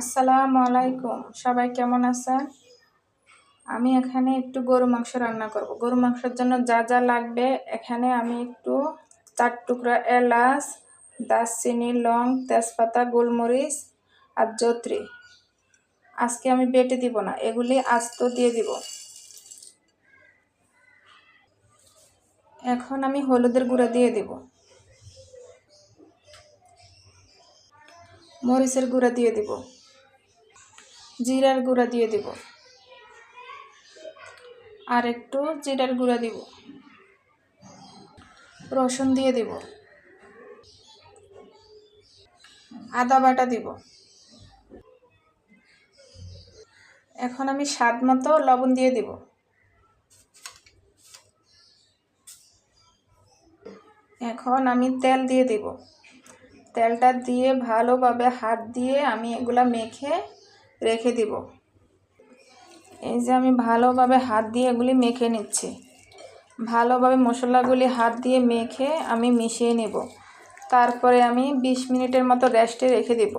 আসসালামু আলাইকুম। সবাই কেমন আছেন? আমি এখানে একটু গরু মাংস রান্না করব। গরু মাংসের জন্য যা যা লাগবে, এখানে আমি একটু চার টুকরা এলাচ, দারচিনি, লং, তেজপাতা, গোলমরিচ আর জত্রি। আজকে আমি বেটে দিব না, এগুলি আস্ত দিয়ে দিব। এখন আমি হলুদের গুঁড়া দিয়ে দিব। মরিচের গুঁড়া দিয়ে দিব। জিরার গুঁড়া দিয়ে দিব। আর একটু জিরার গুঁড়া দিব। রসুন দিয়ে দিব। আদা বাটা দিব। এখন আমি স্বাদ মতো লবণ দিয়ে দিব। এখন আমি তেল দিয়ে দিব। তেলটা দিয়ে ভালোভাবে হাত দিয়ে আমি এগুলা মেখে রেখে দিব। এই যে আমি ভালোভাবে হাত দিয়ে এগুলি মেখে নিচ্ছি। ভালোভাবে মশলাগুলি হাত দিয়ে মেখে আমি মিশিয়ে নেব। তারপরে আমি ২০ মিনিটের মতো রেস্টে রেখে দিব।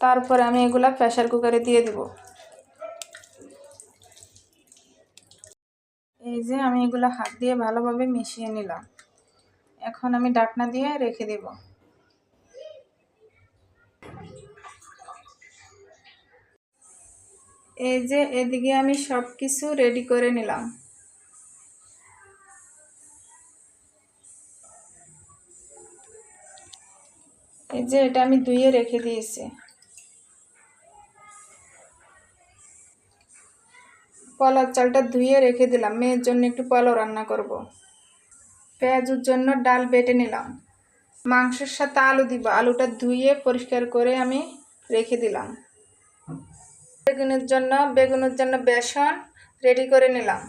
তারপরে আমি এগুলা প্রেশার কুকারে দিয়ে দিব। এই যে আমি এগুলো হাত দিয়ে ভালোভাবে মিশিয়ে নিলাম। এখন আমি ডাকনা দিয়ে রেখে দেব। এই যে এদিকে আমি সব কিছু রেডি করে নিলাম। এই যে এটা আমি ধুয়ে রেখে দিয়েছি। পলার চালটা ধুয়ে রেখে দিলাম। মেয়ের জন্য একটু পলাও রান্না করব। পেঁয়াজুর জন্য ডাল বেটে নিলাম। মাংসের সাথে আলু দিব। আলুটা ধুয়ে পরিষ্কার করে আমি রেখে দিলাম। বেগুনের জন্য বেগুনের জন্য বেসন রেডি করে নিলাম।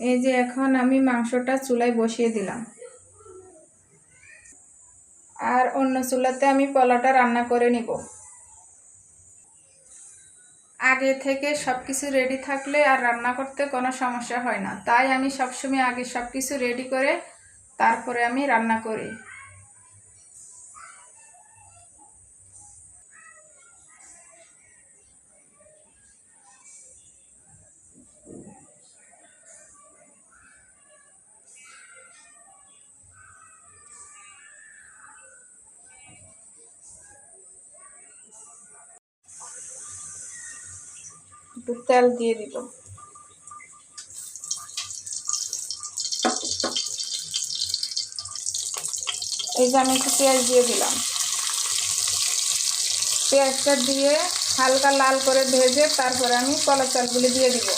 এই যে এখন আমি মাংসটা চুলায় বসিয়ে দিলাম। আর অন্য চুলাতে আমি পলাটা রান্না করে নিব। আগে থেকে সব কিছু রেডি থাকলে আর রান্না করতে কোনো সমস্যা হয় না। তাই আমি সবসময় আগে সব কিছু রেডি করে তারপরে আমি রান্না করি। একটু তেল দিয়ে দিব। এই যে আমি একটু পেঁয়াজ দিয়ে দিলাম। পেঁয়াজটা দিয়ে হালকা লাল করে ভেজে তারপরে আমি কলা চালগুলি দিয়ে দিব।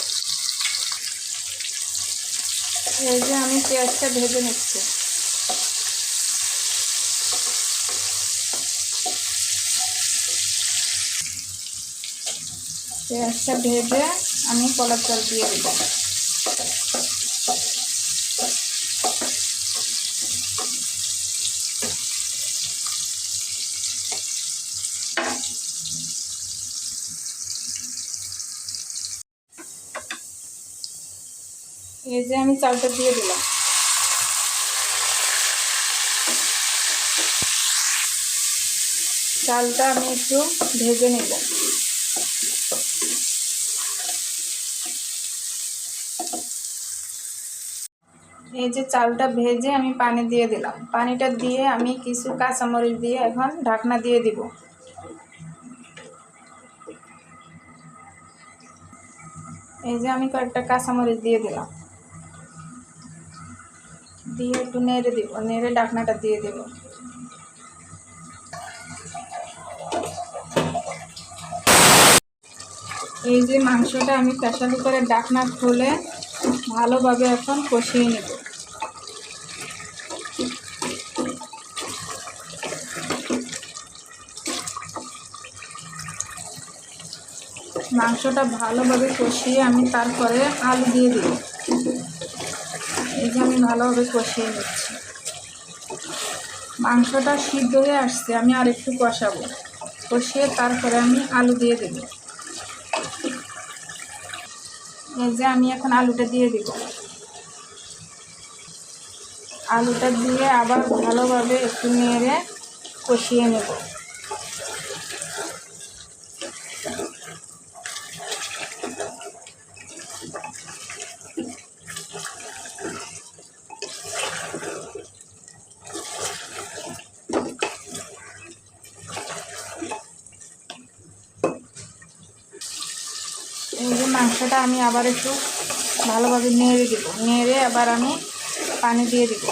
এই যে আমি পেঁয়াজটা ভেজে নিচ্ছি। পেঁয়াজটা ভেজে আমি কলার চাল দিয়ে দেব। এই যে আমি চালটা দিয়ে দিলাম। চালটা আমি একটু ভেজে নেব। এই যে চালটা ভেজে আমি পানি দিয়ে দিলাম। পানিটা দিয়ে আমি কিছু কাঁচামরিচ দিয়ে এখন ঢাকনা দিয়ে দিব। এই যে আমি কয়েকটা কাঁচামরিচ দিয়ে দিলাম। দিয়ে একটু নেড়ে দিব, নেড়ে ঢাকনাটা দিয়ে দেব। এই যে মাংসটা আমি প্রেশার কুকারে ডাকনা খুলে ভালোভাবে এখন কষিয়ে নেব। মাংসটা ভালোভাবে কষিয়ে আমি তারপরে আলু দিয়ে দিব। এই যে আমি ভালোভাবে কষিয়ে নিচ্ছি। মাংসটা সিদ্ধ হয়ে আসছে, আমি আর একটু কষাবো। কষিয়ে তারপরে আমি আলু দিয়ে দেব। এই যে আমি এখন আলুটা দিয়ে দিব। আলুটা দিয়ে আবার ভালোভাবে একটু নেড়ে কষিয়ে নেব। মাংসটা আমি আবার একটু ভালোভাবে নেড়ে দিব। নেড়ে আবার আমি পানি দিয়ে দিব।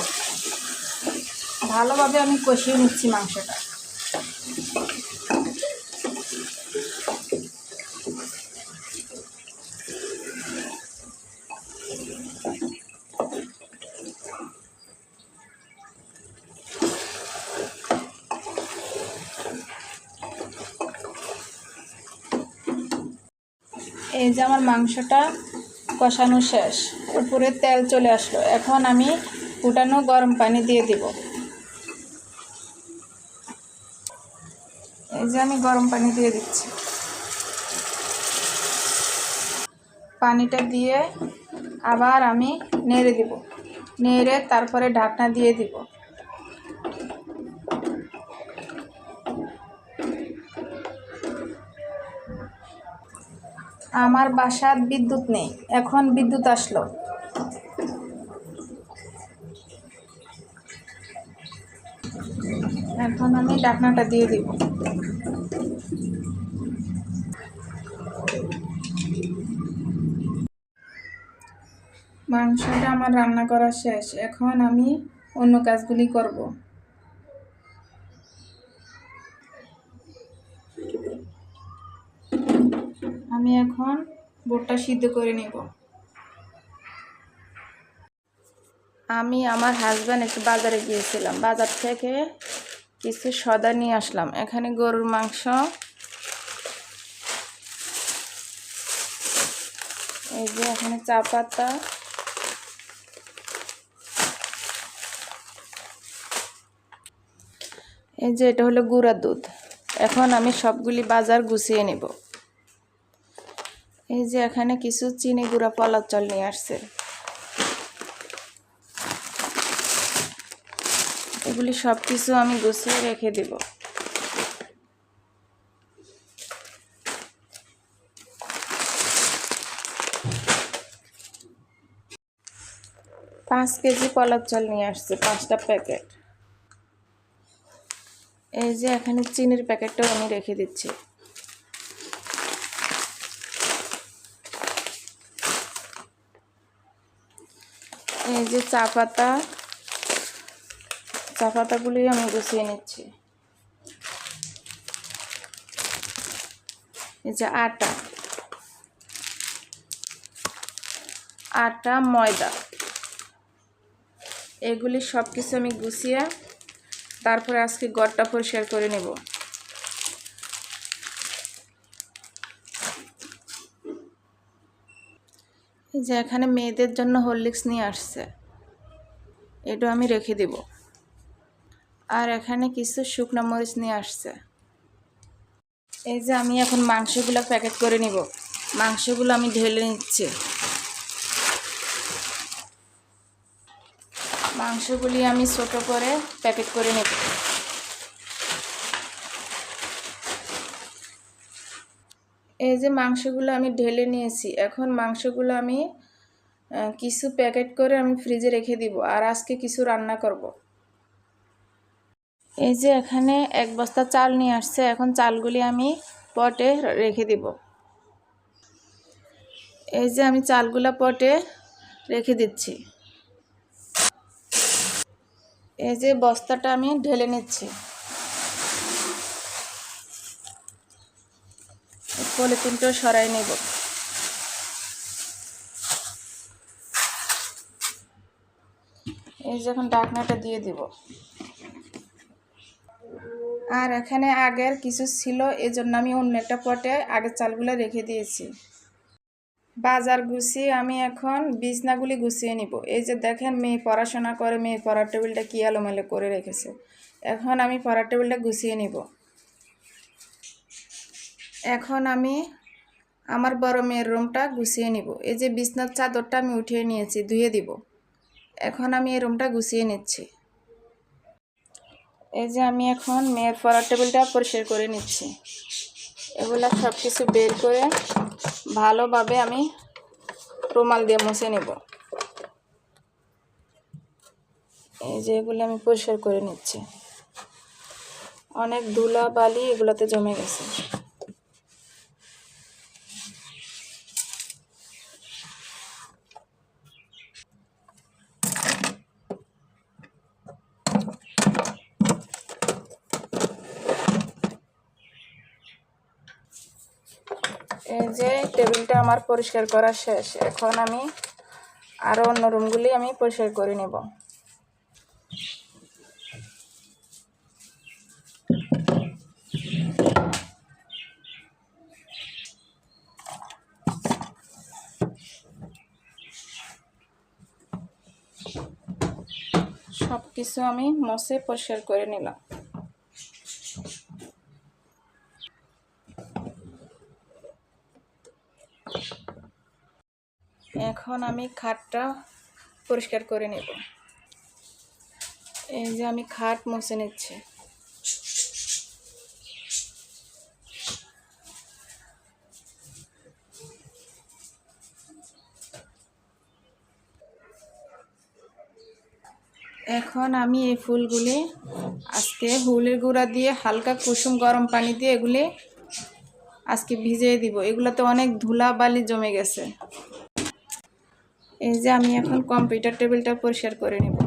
ভালোভাবে আমি কষিয়ে নিচ্ছি মাংসটা। যে আমার মাংসটা কষানো শেষ উপরে তেল চলে আসলো। এখন আমি ফুটানো গরম পানি দিয়ে দিব। এই যে আমি গরম পানি দিয়ে দিচ্ছি। পানিটা দিয়ে আবার আমি নেড়ে দিব। নেড়ে তারপরে ঢাকনা দিয়ে দিব। আমার বাসার বিদ্যুৎ নেই। এখন বিদ্যুৎ আসলো। এখন আমি ডাকনাটা দিয়ে দিব। মাংসটা আমার রান্না করা শেষ। এখন আমি অন্য কাজগুলি করব। আমি এখন বুটটা সিদ্ধ করে নেব। আমি আমার হাজব্যান্ড একটু বাজারে গিয়েছিলাম। বাজার থেকে কিছু সদা নিয়ে আসলাম। এখানে গরুর মাংস, এই যে এখানে চা পাতা, এই যে এটা হলো গুঁড়া দুধ। এখন আমি সবগুলি বাজার গুছিয়ে নেব। এই যে এখানে কিছু চিনি গুঁড়া পলার চাল নিয়ে আসছে। এগুলি সব কিছু আমি গুছিয়ে রেখে দেব। পাঁচ কেজি পলার চাল নিয়ে আসছে, পাঁচটা প্যাকেট। এই যে এখানে চিনির প্যাকেটটাও আমি রেখে দিচ্ছি। এই যে চা পাতা। চা পাতাগুলি আমি গুছিয়ে নিচ্ছি। এই যে আটা। আটা, ময়দা। এগুলি সব কিছু আমি গুছিয়ে তারপরে আজকে গড়টা পরিষ্কার করে নেব। যে এখানে মেয়েদের জন্য হরলিক্স নিয়ে আসছে। এটা আমি রেখে দেব। আর এখানে কিছু শুকনো মরিচ নিয়ে আসছে। এই যে আমি এখন মাংসগুলো প্যাকেট করে নিব। মাংসগুলো আমি ঢেলে নিচ্ছি। মাংসগুলি আমি ছোট করে প্যাকেট করে নেব। এই যে মাংসগুলো আমি ঢেলে নিয়েছি, এখন মাংসগুলো আমি কিছু প্যাকেট করে আমি ফ্রিজে রেখে দিব আর আজকে কিছু রান্না করব। এই যে এখানে এক বস্তা চাল নিয়ে আসছে, এখন চালগুলি আমি পটে রেখে দিব। এই যে আমি চালগুলা পটে রেখে দিচ্ছি। এই যে বস্তাটা আমি ঢেলে নিচ্ছি। পলিথিনটা সরাই নেব। এই যখন ডাকনাটা দিয়ে দিব। আর এখানে আগের কিছু ছিল, এজন্য আমি অন্য একটা পটে আগের চালগুলো রেখে দিয়েছি। বাজার গুছিয়ে আমি এখন বিছনাগুলি গুছিয়ে নিব। এই যে দেখেন, মেয়ে পড়াশোনা করে, মেয়ে পড়ার টেবিলটা কি এলোমেলো করে রেখেছে। এখন আমি পড়ার টেবিলটা গুছিয়ে নিব। এখন আমি আমার বড় মেয়ের রুমটা গুছিয়ে নিব। এই যে বিছনার চাদরটা আমি উঠিয়ে নিয়েছি, ধুয়ে দিব। এখন আমি এই রুমটা গুছিয়ে নিচ্ছি। এই যে আমি এখন মেয়ের পড়ার টেবিলটা পরিষ্কার করে নিচ্ছি। এগুলা সব কিছু বের করে ভালোভাবে আমি রুমাল দিয়ে মুছে নেব। এই যে এগুলো আমি পরিষ্কার করে নিচ্ছি। অনেক ধুলা বালি এগুলোতে জমে গেছে এই যে টেবিলটা আমার পরিষ্কার করা শেষ। এখন আমি আরও অন্য রুমগুলি আমি পরিষ্কার করে নেব। সব কিছু আমি মশে পরিষ্কার করে নিলাম। এখন আমি খাটটা পরিষ্কার করে নেব। এই যে আমি খাট মুছে নিচ্ছি। এখন আমি এই ফুলগুলি আজকে হুলের গুঁড়া দিয়ে হালকা কুসুম গরম পানি দিয়ে এগুলি আজকে ভিজিয়ে দিব। এগুলোতে অনেক ধুলা বালি জমে গেছে। যে আমি এখন কম্পিউটার টেবিলটা পরিষ্কার করে নেব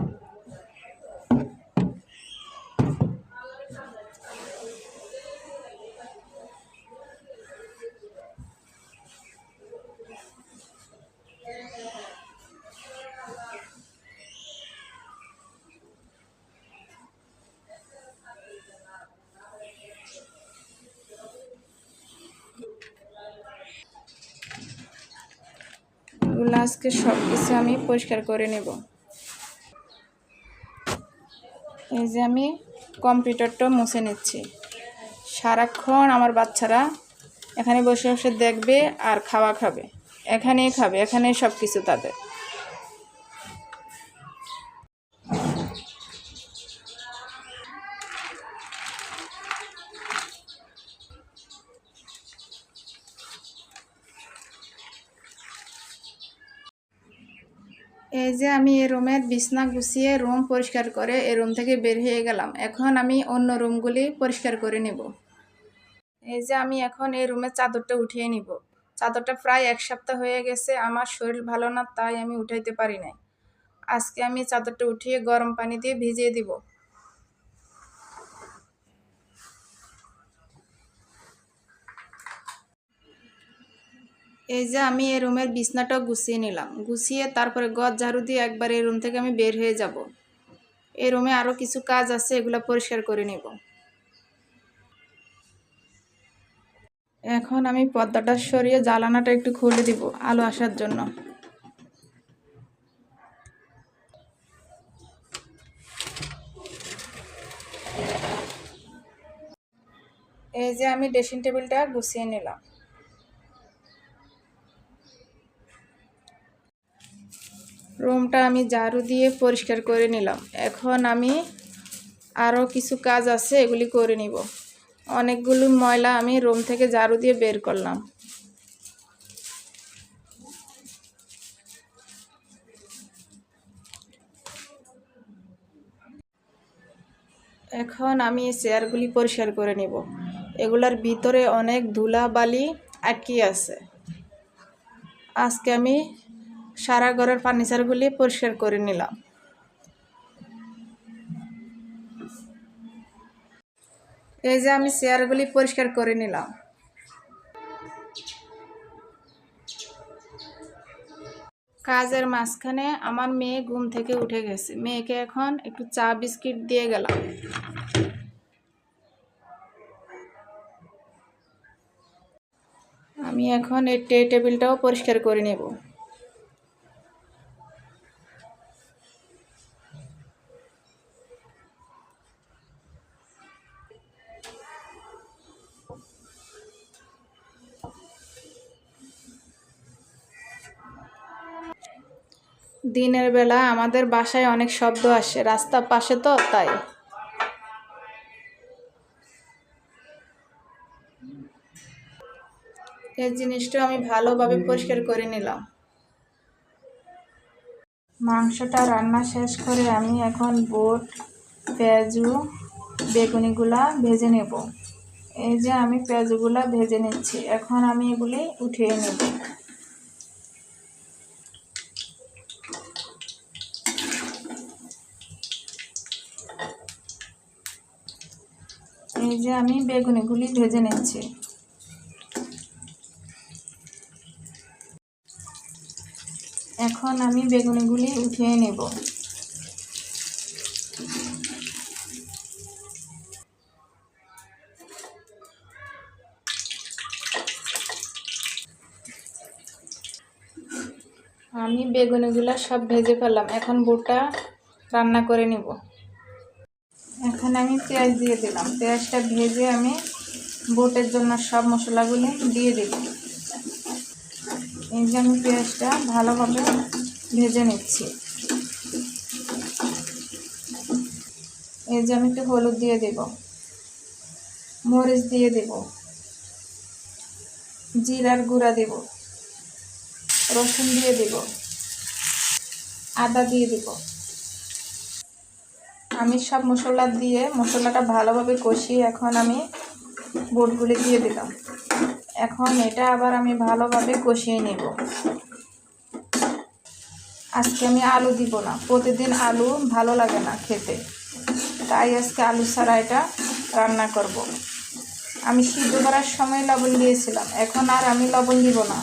এগুলো আজকে সব কিছু আমি পরিষ্কার করে নেব। এই যে আমি কম্পিউটারটা মুছে নিচ্ছি। সারাক্ষণ আমার বাচ্চারা এখানে বসে বসে দেখবে আর খাওয়া খাবে। এখানেই খাবে, এখানেই সব কিছু তাদের। যে আমি এই রুমের বিছনা গুছিয়ে রুম পরিষ্কার করে এই রুম থেকে বের হয়ে গেলাম। এখন আমি অন্য রুমগুলি পরিষ্কার করে নেব। এই যে আমি এখন এই রুমের চাদরটা উঠিয়ে নিব। চাদরটা প্রায় এক সপ্তাহ হয়ে গেছে, আমার শরীর ভালো না, তাই আমি উঠাইতে পারি নাই। আজকে আমি চাদরটা উঠিয়ে গরম পানি দিয়ে ভিজিয়ে দিব। এই যে আমি এই রুমের বিছনাটা গুছিয়ে নিলাম। গুছিয়ে তারপরে গজ ঝাড়ু দিয়ে একবার এই রুম থেকে আমি বের হয়ে যাব। এই রুমে আরও কিছু কাজ আছে, এগুলো পরিষ্কার করে নেব। এখন আমি পর্দাটা সরিয়ে জ্বালানাটা একটু খুলে দিব আলো আসার জন্য। এই যে আমি ড্রেসিং টেবিলটা গুছিয়ে নিলাম। রুমটা আমি ঝাড়ু দিয়ে পরিষ্কার করে নিলাম। এখন আমি আরও কিছু কাজ আছে, এগুলি করে নিব। অনেকগুলো ময়লা আমি রুম থেকে ঝাড়ু দিয়ে বের করলাম। এখন আমি এই চেয়ারগুলি পরিষ্কার করে নিব। এগুলার ভিতরে অনেক ধুলা বালি আটকে আছে। আজকে আমি সারা ঘরের ফার্নিচারগুলি পরিষ্কার করে নিলাম। এই যে আমি চেয়ারগুলি পরিষ্কার করে নিলাম। কাজের মাঝখানে আমার মেয়ে ঘুম থেকে উঠে গেছে। মেয়েকে এখন একটু চা বিস্কিট দিয়ে গেলাম। আমি এখন এই টেবিলটাও পরিষ্কার করে নেব। দিনের বেলা আমাদের বাসায় অনেক শব্দ আসে, রাস্তার পাশে তো, তাই। এই জিনিসটা আমি ভালোভাবে পরিষ্কার করে নিলাম। মাংসটা রান্না শেষ করে আমি এখন বোট, পেঁয়াজু, বেগুনিগুলা ভেজে নেব। এই যে আমি পেঁয়াজুগুলা ভেজে নিচ্ছি, এখন আমি এগুলি উঠিয়ে নেব। যে আমি বেগুনিগুলি ভেজে নিচ্ছি। এখন আমি বেগুনিগুলি উঠিয়ে নেব। আমি বেগুনিগুলো সব ভেজে ফেললাম। এখন বুটা রান্না করে নেব। এখন আমি পেঁয়াজ দিয়ে দিলাম। পেঁয়াজটা ভেজে আমি বুটের জন্য সব মশলাগুলি দিয়ে দিব এই যে আমি পেঁয়াজটা ভালোভাবে ভেজে নিচ্ছি। এই যে আমি একটু হলুদ দিয়ে দেব। মরিচ দিয়ে দেব। জিরার গুঁড়া দেব। রসুন দিয়ে দেব। আদা দিয়ে দেব। আমি সব মশলা দিয়ে মশলাটা ভালোভাবে কষিয়ে এখন আমি বুটগুলি দিয়ে দিলাম। এখন এটা আবার আমি ভালোভাবে কষিয়ে নেব। আজকে আমি আলু দিব না, প্রতিদিন আলু ভালো লাগে না খেতে। তাই আজকে আলু ছাড়া এটা রান্না করব। আমি সিদ্ধ করার সময় লবণ দিয়েছিলাম, এখন আর আমি লবণ দিব না।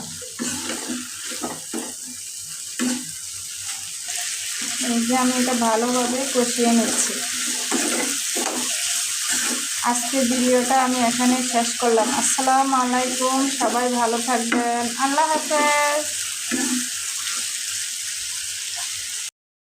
যে আমি এটা ভালোভাবে কষিয়ে নিচ্ছি। আজকে ভিডিওটা আমি এখানে শেষ করলাম। আসসালামু আলাইকুম, সবাই ভালো থাকবেন। আল্লাহ হাফেজ।